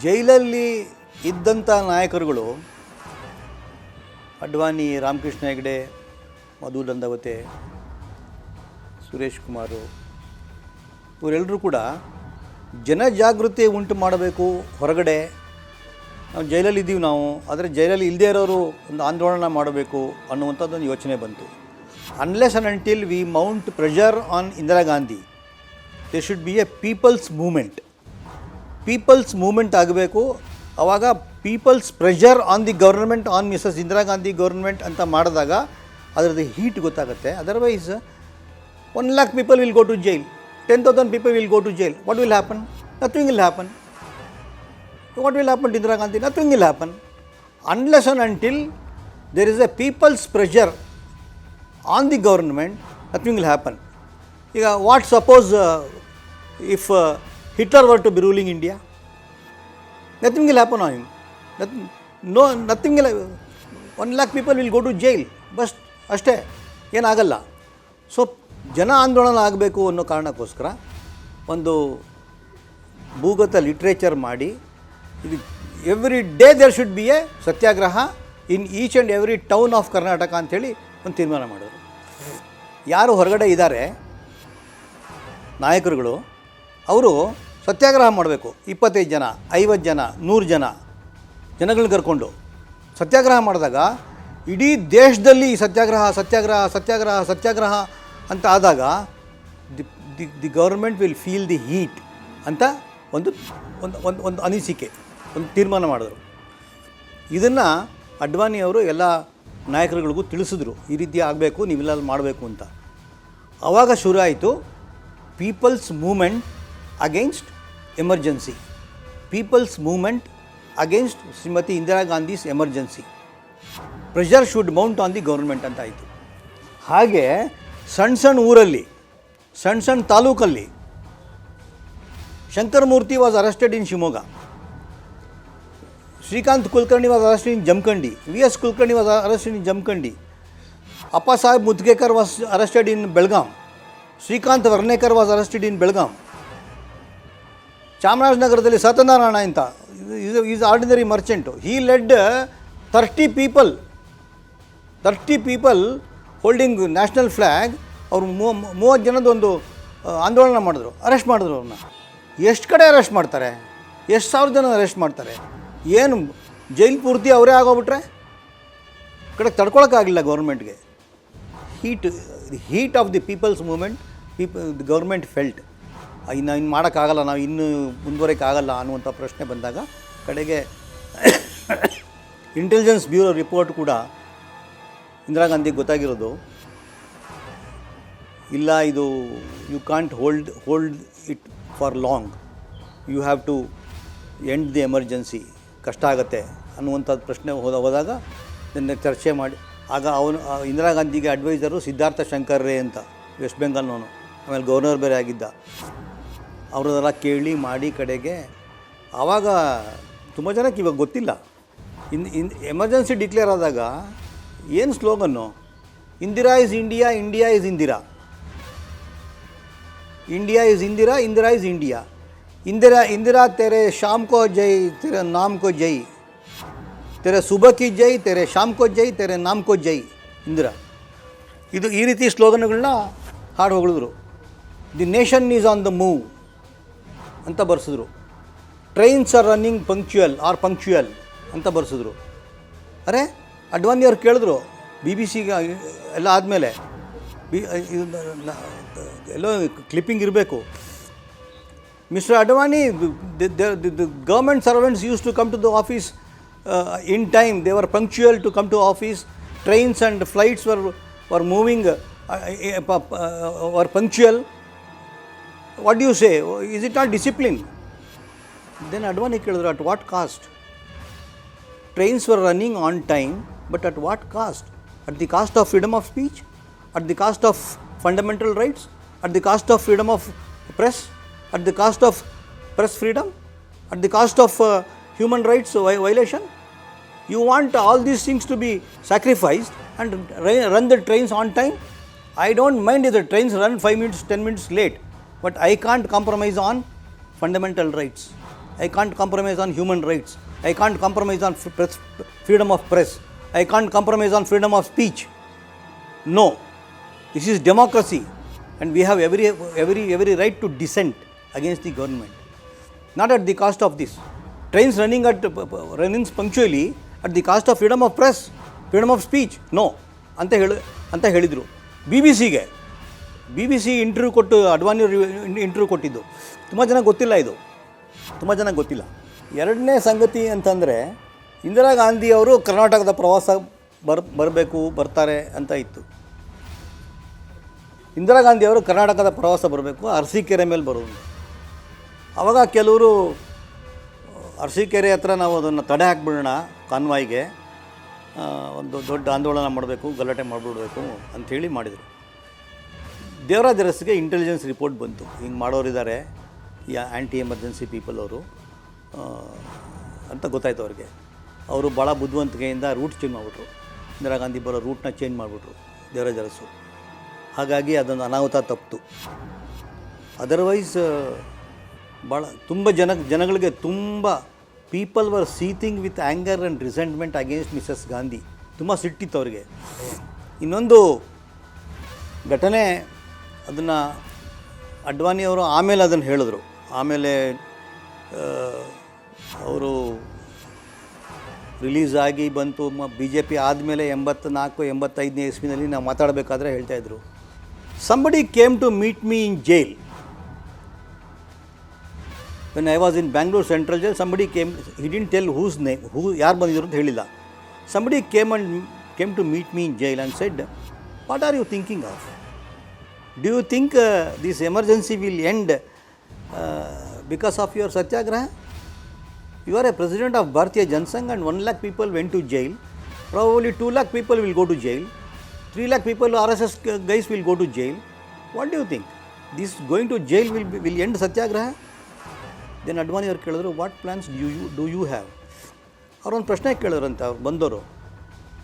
ಜೈಲಲ್ಲಿ ಇದ್ದಂಥ ನಾಯಕರುಗಳು ಅಡ್ವಾನಿ ರಾಮಕೃಷ್ಣ ಹೆಗ್ಡೆ ಮಧು ನಂದವತೆ ಸುರೇಶ್ ಕುಮಾರು ಇವರೆಲ್ಲರೂ ಕೂಡ ಜನಜಾಗೃತಿ ಉಂಟು ಮಾಡಬೇಕು ಹೊರಗಡೆ ನಾವು ಜೈಲಲ್ಲಿ ಇದ್ದೀವಿ ನಾವು ಆದರೆ ಜೈಲಲ್ಲಿ ಇಲ್ಲದೇ ಇರೋರು ಒಂದು ಆಂದೋಲನ ಮಾಡಬೇಕು ಅನ್ನುವಂಥದ್ದೊಂದು ಯೋಚನೆ ಬಂತು unless and until we mount pressure on Indira Gandhi they should be a people's movement people's movement ಆಗಬೇಕು ಅವಾಗ people's pressure on the government on Mrs Indira Gandhi government ಅಂತ ಮಾಡಿದಾಗ ಅದರದ್ದು ಹೀಟ್ ಗೊತ್ತಾಗುತ್ತೆ otherwise one lakh people will go to jail ten thousand people will go to jail what will happen nothing will happen what will happen Indira Gandhi nothing will happen unless and until there is a people's pressure on the government nothing will happen ಈಗ what suppose if Hitler were to be ruling India nothing will happen on him. Nothing, one lakh people will go to jail bus ಅಷ್ಟೇ ಏನಾಗಲ್ಲ so ಜನ ಆಂದೋಲನ ಆಗಬೇಕು ಅನ್ನೋ ಕಾರಣಕ್ಕೋಸ್ಕರ ಒಂದು ಭೂಗತ ಲಿಟ್ರೇಚರ್ ಮಾಡಿ ಇದು every day there should be a satyagraha in each and every town of Karnataka ಅಂಥೇಳಿ ಒಂದು ತೀರ್ಮಾನ ಮಾಡಿದರು ಯಾರು ಹೊರಗಡೆ ಇದ್ದಾರೆ ನಾಯಕರುಗಳು ಅವರು ಸತ್ಯಾಗ್ರಹ ಮಾಡಬೇಕು ಇಪ್ಪತ್ತೈದು ಜನ ಐವತ್ತು ಜನ ನೂರು ಜನ ಜನಗಳನ್ನ ಕರ್ಕೊಂಡು ಸತ್ಯಾಗ್ರಹ ಮಾಡಿದಾಗ ಇಡೀ ದೇಶದಲ್ಲಿ ಸತ್ಯಾಗ್ರಹ ಸತ್ಯಾಗ್ರಹ ಸತ್ಯಾಗ್ರಹ ಸತ್ಯಾಗ್ರಹ ಅಂತ ಆದಾಗ the the the government will feel the heat ಅಂತ ಒಂದು ಒಂದು ಒಂದು ಒಂದು ಅನಿಸಿಕೆ ಒಂದು ತೀರ್ಮಾನ ಮಾಡಿದ್ರು ಇದನ್ನು ಅವರು ಎಲ್ಲ ನಾಯಕರುಗಳಿಗೂ ತಿಳಿಸಿದ್ರು ಈ ರೀತಿ ಆಗಬೇಕು ನೀವೆಲ್ಲ ಮಾಡಬೇಕು ಅಂತ ಆವಾಗ ಶುರು ಆಯಿತು people's movement against emergency people's movement against Shrimati Indira Gandhi's emergency pressure should mount on the government ಅಂತ ಆಯಿತು ಹಾಗೆ ಸಣ್ಣ ಸಣ್ಣ ಊರಲ್ಲಿ ಸಣ್ಣ ಸಣ್ಣ ತಾಲೂಕಲ್ಲಿ Shankaramurthy was arrested in Shivamogga Srikanth Kulkarni was arrested in Jamakhandi V S Kulkarni was arrested in Jamakhandi Appa Saheb Mudgekar was arrested in Belgaum Srikanth Varnekar was arrested in Belgaum ಚಾಮರಾಜನಗರದಲ್ಲಿ ಸತ್ಯನಾರಾಯಣ ಅಂತ ಇದು is ordinary merchant he led thirty people thirty people holding national flag ಅವರು ಮೂವತ್ತು ಜನದೊಂದು ಆಂದೋಲನ ಮಾಡಿದ್ರು arrest ಮಾಡಿದ್ರು ಅವ್ರನ್ನ ಎಷ್ಟು ಕಡೆ ಅರೆಸ್ಟ್ ಮಾಡ್ತಾರೆ ಎಷ್ಟು ಸಾವಿರ ಜನ ಅರೆಸ್ಟ್ ಮಾಡ್ತಾರೆ ಏನು ಜೈಲು ಪೂರ್ತಿ ಅವರೇ ಆಗೋಗ್ಬಿಟ್ರೆ ಕಡೆ ತಡ್ಕೊಳಕ್ಕಾಗಲಿಲ್ಲ ಗೌರ್ಮೆಂಟ್ಗೆ heat heat of the people's movement people the government felt ಇನ್ನು ಇನ್ನು ಮಾಡೋಕ್ಕಾಗಲ್ಲ ನಾವು ಇನ್ನೂ ಮುಂದುವರೆಯೋಕ್ಕಾಗಲ್ಲ ಅನ್ನುವಂಥ ಪ್ರಶ್ನೆ ಬಂದಾಗ ಕಡೆಗೆ ಇಂಟೆಲಿಜೆನ್ಸ್ ಬ್ಯೂರೋ ರಿಪೋರ್ಟ್ ಕೂಡ ಇಂದಿರಾ ಗಾಂಧಿಗೆ ಗೊತ್ತಾಗಿರೋದು ಇಲ್ಲ ಇದು you can't hold hold it for long you have to end the emergency ಕಷ್ಟ ಆಗುತ್ತೆ ಅನ್ನುವಂಥದ್ದು ಪ್ರಶ್ನೆ ಹೋದ ಹೋದಾಗ ನನ್ನ ಚರ್ಚೆ ಮಾಡಿ ಆಗ ಅವನು ಇಂದಿರಾ ಗಾಂಧಿಗೆ ಅಡ್ವೈಸರು ಸಿದ್ಧಾರ್ಥ ಶಂಕರ್ ರೇ ಅಂತ ವೆಸ್ಟ್ ಬೆಂಗಾಲ್ನವನು ಆಮೇಲೆ ಗವರ್ನರ್ ಬೇರೆ ಆಗಿದ್ದ ಅವರದೆಲ್ಲ ಕೇಳಿ ಮಾಡಿ ಕಡೆಗೆ ಆವಾಗ ತುಂಬ ಜನಕ್ಕೆ ಇವಾಗ ಗೊತ್ತಿಲ್ಲ ಇನ್ ಇನ್ ಎಮರ್ಜೆನ್ಸಿ ಡಿಕ್ಲೇರ್ ಆದಾಗ ಏನು slogan Indira is India India is Indira India is Indira Indira is India Indira Indira ತೆರೆ ಶಾಮ್ ಕೋ ಜೈ ತೆರೆ ನಾಮ್ ಕೋ ಜೈ ತೆರೆ ಸುಬಕಿ ಜೈ ತೆರೆ ಶಾಮ್ ಕೋ ಜೈ ತೆರೆ ನಾಮ್ ಕೋ ಜೈ ಇಂದಿರಾ ಇದು ಈ ರೀತಿ ಸ್ಲೋಗನ್ಗಳನ್ನ ಹಾಡು ಹೊಗಳಿದ್ರು the nation is on the move ಅಂತ ಬರೆಸಿದ್ರು trains are running punctual are punctual ಅಂತ ಬರೆಸಿದ್ರು ಅರೆ ಅಡ್ವಾನಿ ಅವ್ರು ಕೇಳಿದ್ರು ಬಿ ಬಿ ಸಿಗೆ ಎಲ್ಲ ಆದಮೇಲೆ ಬಿ ಎಲ್ಲೋ ಕ್ಲಿಪ್ಪಿಂಗ್ ಇರಬೇಕು Mr Advani government servants used to come to the office in time they were punctual to come to office trains and flights were were moving were punctual What do you say? Is it not discipline? Then Advani Kelidra, at what cost? Trains were running on time, but at what cost? At the cost of freedom of speech? At the cost of fundamental rights? At the cost of freedom of press? At the cost of press freedom? At the cost of uh, human rights violation? You want all these things to be sacrificed and run the trains on time? I don't mind if the trains run 5 minutes, 10 minutes late. But I can't compromise on fundamental rights. I can't compromise on human rights. I can't compromise on freedom of press. I can't compromise on freedom of speech. No. This is democracy. And we have every, every, every right to dissent against the government. Not at the cost of this. Trains running at runnings punctually at the cost of freedom of press, freedom of speech. No. ಅಂತ ಹೇಳಿ ಅಂತ ಹೇಳಿದರು BBC B B B C interview ಕೊಟ್ಟು Advani interview ಕೊಟ್ಟಿದ್ದು ತುಂಬ ಜನ ಗೊತ್ತಿಲ್ಲ ಇದು ತುಂಬ ಜನ ಗೊತ್ತಿಲ್ಲ ಎರಡನೇ ಸಂಗತಿ ಅಂತಂದರೆ ಇಂದಿರಾ ಗಾಂಧಿಯವರು ಕರ್ನಾಟಕದ ಪ್ರವಾಸ ಬರ್ ಬರಬೇಕು ಬರ್ತಾರೆ ಅಂತ ಇತ್ತು ಇಂದಿರಾ ಅವರು ಕರ್ನಾಟಕದ ಪ್ರವಾಸ ಬರಬೇಕು ಅರಸೀಕೆರೆ ಮೇಲೆ ಬರೋದು ಆವಾಗ ಕೆಲವರು ಅರಸೀಕೆರೆ ಹತ್ರ ನಾವು ಅದನ್ನು ತಡೆ ಹಾಕ್ಬಿಡೋಣ ಕಾನ್ವಾಯ್ಗೆ ಒಂದು ದೊಡ್ಡ ಆಂದೋಲನ ಮಾಡಬೇಕು ಗಲಾಟೆ ಮಾಡಿಬಿಡಬೇಕು ಅಂಥೇಳಿ ಮಾಡಿದರು ದೇವರಾಜ ಇಂಟೆಲಿಜೆನ್ಸ್ ರಿಪೋರ್ಟ್ ಬಂತು ಹಿಂಗೆ ಮಾಡೋರಿದ್ದಾರೆ ಯಾ ಆ್ಯಂಟಿ ಎಮರ್ಜೆನ್ಸಿ ಪೀಪಲ್ ಅವರು ಅಂತ ಗೊತ್ತಾಯ್ತು ಅವ್ರಿಗೆ ಅವರು ಭಾಳ ಬುದ್ಧಿವಂತಿಕೆಯಿಂದ ರೂಟ್ ಚೇಂಜ್ ಮಾಡಿಬಿಟ್ರು ಇಂದಿರಾ ಗಾಂಧಿ ಬರೋ ರೂಟ್ನ ಚೇಂಜ್ ಮಾಡಿಬಿಟ್ರು ದೇವರಾಜ ಅರಸು ಹಾಗಾಗಿ ಅದೊಂದು ಅನಾಹುತ ತಪ್ಪಿತು ಅದರ್ವೈಸ್ ಭಾಳ ತುಂಬ ಜನ ಜನಗಳಿಗೆ ತುಂಬ people were seething with anger and resentment against Mrs Gandhi ತುಂಬ ಸಿಟ್ಟಿತ್ತು ಅವರಿಗೆ ಇನ್ನೊಂದು ಘಟನೆ ಅದನ್ನು ಅಡ್ವಾಣಿಯವರು ಆಮೇಲೆ ಅದನ್ನು ಹೇಳಿದ್ರು ಆಮೇಲೆ ಅವರು ರಿಲೀಸ್ ಆಗಿ ಬಂತು ಮ ಬಿ ಜೆ ಪಿ ಆದಮೇಲೆ ಎಂಬತ್ತು ನಾಲ್ಕು ಎಂಬತ್ತೈದನೇ ಇಸ್ವಿನಲ್ಲಿ ನಾವು ಮಾತಾಡಬೇಕಾದ್ರೆ ಹೇಳ್ತಾಯಿದ್ರು somebody came to meet me in jail when I was in Bangalore central jail somebody came hidden tell whose name who ಯಾರು ಬಂದಿದ್ರು ಅಂತ ಹೇಳಿಲ್ಲ somebody came and came to meet me in jail and said what are you thinking of Do you think uh, this emergency will end uh, because of your satyagraha? You are a president of Bharatiya Jansangh and 1 lakh people went to jail. Probably 2 lakh people will go to jail. 3 lakh people, RSS guys will go to jail. What do you think? This going to jail will, be, will end satyagraha? Then Advani ಅವ್ರು ಕೇಳಿದ್ರು what plans you you do you have ಅವ್ರೊಂದು ಪ್ರಶ್ನೆ ಕೇಳಿದ್ರಂತೆ ಅವ್ರು ಬಂದವರು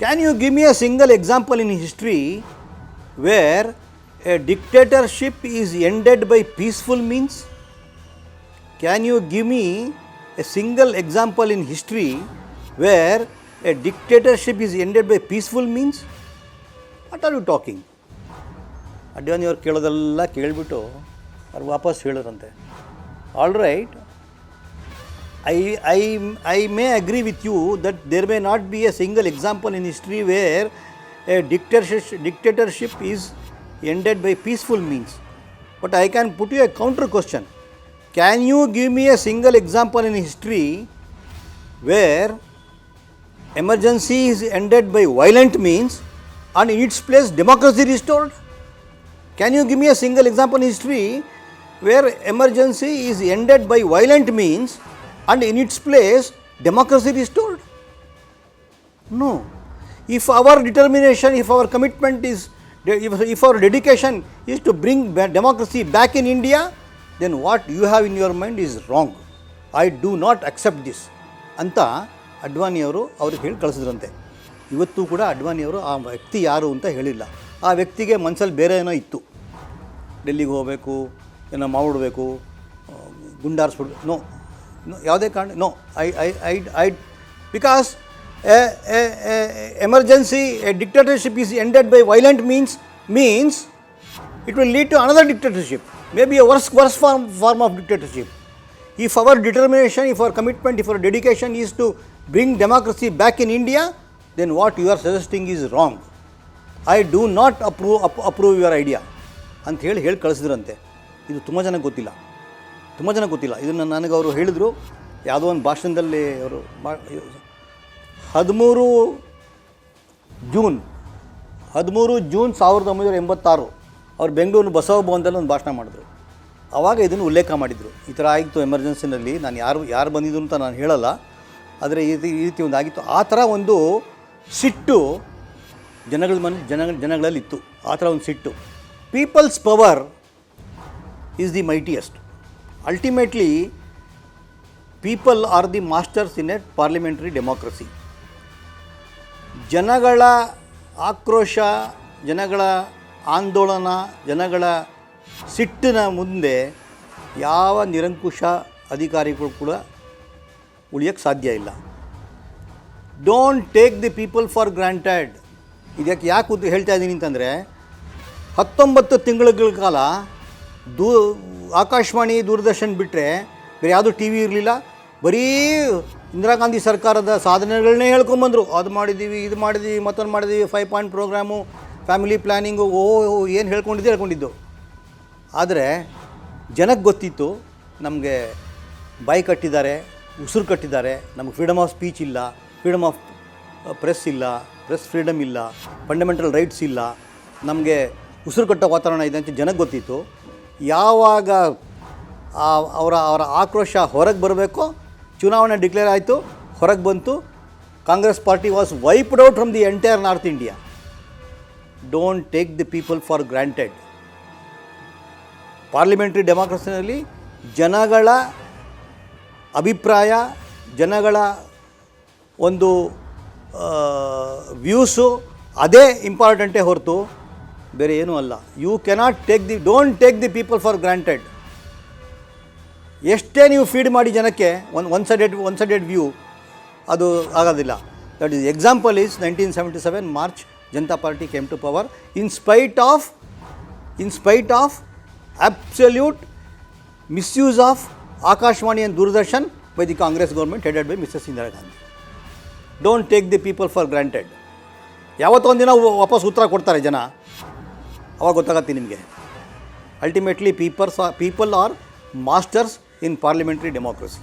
can you give me a single example in history where a dictatorship is ended by peaceful means can you give me a single example in history where a dictatorship is ended by peaceful means what are you talking advan your keladella kelbitu are वापस heludranthe all right i i may agree with you that there may not be a single example in history where a dictatorship is ended by peaceful means. But I can put you a counter question. Can you give me a single example in history where emergency is ended by violent means and in its place democracy restored? Can you give me a single example in history where emergency is ended by violent means and in its place democracy restored? No. If our determination, if our commitment is if our dedication is to bring democracy back in India, then what you have in your mind is wrong. I do not accept this ಅಂತ ಅಡ್ವಾಣಿಯವರು ಅವ್ರಿಗೆ ಹೇಳಿ ಕಳಿಸಿದ್ರಂತೆ ಇವತ್ತು ಕೂಡ ಅಡ್ವಾಣಿಯವರು ಆ ವ್ಯಕ್ತಿ ಯಾರು ಅಂತ ಹೇಳಿಲ್ಲ ಆ ವ್ಯಕ್ತಿಗೆ ಮನಸ್ಸಲ್ಲಿ ಬೇರೆ ಏನೋ ಇತ್ತು ಡೆಲ್ಲಿಗೆ ಹೋಗಬೇಕು ಏನೋ ಮಾಡಿಬಿಡ್ಬೇಕು ಗುಂಡಾರಿಸ್ಬಿಡ್ಬೇಕು ನೋ ಯಾವುದೇ ಕಾರಣ no I I I I because a emergency, a dictatorship is ended by violent means, means it will lead to another dictatorship, maybe a worse, worse form, form of dictatorship. If our determination, if our commitment, if our dedication is to bring democracy back in India, then what you are suggesting is wrong. I do not approve up approve your idea ಅಂತ ಹೇಳಿ ಹೇಳಿ ಕಳಿಸಿದ್ರಂತೆ ಇದು ತುಂಬ ಜನಕ್ಕೆ ಗೊತ್ತಿಲ್ಲ ತುಂಬ ಜನಕ್ಕೆ ಗೊತ್ತಿಲ್ಲ ಇದನ್ನು ನನಗೆ ಅವರು ಹೇಳಿದರು ಯಾವುದೋ ಒಂದು ಭಾಷಣದಲ್ಲಿ ಅವರು ಹದಿಮೂರು ಜೂನ್ ಹದಿಮೂರು ಜೂನ್ ಸಾವಿರದ ಒಂಬೈನೂರ ಎಂಬತ್ತಾರು ಅವ್ರು ಬೆಂಗಳೂರಿನ ಬಸವ ಭವನದಲ್ಲಿ ಒಂದು ಭಾಷಣ ಮಾಡಿದ್ರು ಆವಾಗ ಇದನ್ನು ಉಲ್ಲೇಖ ಮಾಡಿದರು ಈ ಥರ ಆಯಿತು ಎಮರ್ಜೆನ್ಸಿನಲ್ಲಿ ನಾನು ಯಾರು ಯಾರು ಬಂದಿದ್ರು ಅಂತ ನಾನು ಹೇಳಲ್ಲ ಆದರೆ ಈ ರೀತಿ ಈ ರೀತಿ ಒಂದು ಆಗಿತ್ತು ಆ ಥರ ಒಂದು ಸಿಟ್ಟು ಜನಗಳ ಮನ ಜನ ಜನಗಳಲ್ಲಿ ಇತ್ತು ಆ ಥರ ಒಂದು ಸಿಟ್ಟು people's power is the mightiest ultimately people are the masters in a parliamentary democracy ಜನಗಳ ಆಕ್ರೋಶ ಜನಗಳ ಆಂದೋಲನ ಜನಗಳ ಸಿಟ್ಟಿನ ಮುಂದೆ ಯಾವ ನಿರಂಕುಶ ಅಧಿಕಾರಿಗಳು ಕೂಡ ಉಳಿಯೋಕ್ಕೆ ಸಾಧ್ಯ ಇಲ್ಲ don't take the people for granted ಇದಕ್ಕೆ ಯಾಕೆ ಉದ್ದ ಹೇಳ್ತಾ ಇದ್ದೀನಿ ಅಂತಂದರೆ ಹತ್ತೊಂಬತ್ತು ತಿಂಗಳುಗಳ ಕಾಲ ದೂ ಆಕಾಶವಾಣಿ ದೂರದರ್ಶನ್ ಬಿಟ್ಟರೆ ಬೇರೆ ಯಾವುದೂ ಟಿ ವಿ ಇರಲಿಲ್ಲ ಬರೀ ಇಂದಿರಾ ಗಾಂಧಿ ಸರ್ಕಾರದ ಸಾಧನೆಗಳನ್ನೇ ಹೇಳ್ಕೊಂಬಂದರು ಅದು ಮಾಡಿದ್ದೀವಿ ಇದು ಮಾಡಿದ್ದೀವಿ ಮತ್ತೊಂದು ಮಾಡಿದ್ದೀವಿ five point programme family planning ಓ ಏನು ಹೇಳ್ಕೊಂಡಿದ್ದು ಹೇಳ್ಕೊಂಡಿದ್ದು ಆದರೆ ಜನಕ್ಕೆ ಗೊತ್ತಿತ್ತು ನಮಗೆ ಬೈ ಕಟ್ಟಿದ್ದಾರೆ ಉಸಿರು ಕಟ್ಟಿದ್ದಾರೆ ನಮಗೆ ಫ್ರೀಡಮ್ ಆಫ್ ಸ್ಪೀಚ್ ಇಲ್ಲ ಫ್ರೀಡಮ್ ಆಫ್ ಪ್ರೆಸ್ ಇಲ್ಲ ಪ್ರೆಸ್ ಫ್ರೀಡಮ್ ಇಲ್ಲ ಫಂಡಮೆಂಟಲ್ ರೈಟ್ಸ್ ಇಲ್ಲ ನಮಗೆ ಉಸಿರು ಕಟ್ಟೋ ವಾತಾವರಣ ಇದೆ ಅಂತ ಜನಕ್ಕೆ ಗೊತ್ತಿತ್ತು ಯಾವಾಗ ಅವರ ಅವರ ಆಕ್ರೋಶ ಹೊರಗೆ ಬರಬೇಕೋ ಚುನಾವಣೆ ಡಿಕ್ಲೇರ್ ಆಯಿತು ಹೊರಗೆ ಬಂತು Congress party was wiped out from the entire north India don't take the people for granted parliamentary ಡೆಮಾಕ್ರಸಿನಲ್ಲಿ ಜನಗಳ ಅಭಿಪ್ರಾಯ ಜನಗಳ ಒಂದು ವ್ಯೂಸು ಅದೇ ಇಂಪಾರ್ಟೆಂಟೇ ಹೊರತು ಬೇರೆ ಏನೂ ಅಲ್ಲ you cannot take the don't take the people for granted ಎಷ್ಟೇ ನೀವು ಫೀಡ್ ಮಾಡಿ ಜನಕ್ಕೆ ಒಂದು one sided one sided view ಅದು ಆಗೋದಿಲ್ಲ that is example is nineteen seventy seven March Janata party came to power in spite of in spite of absolute misuse of Akashvani and Doordarshan by the Congress government headed by Mrs Indira Gandhi don't take the people for granted ಯಾವತ್ತೊಂದಿನ ವಾಪಸ್ ಉತ್ತರ ಕೊಡ್ತಾರೆ ಜನ ಅವಾಗ ಗೊತ್ತಾಗತ್ತೆ ನಿಮಗೆ ultimately people's people are masters in parliamentary democracy.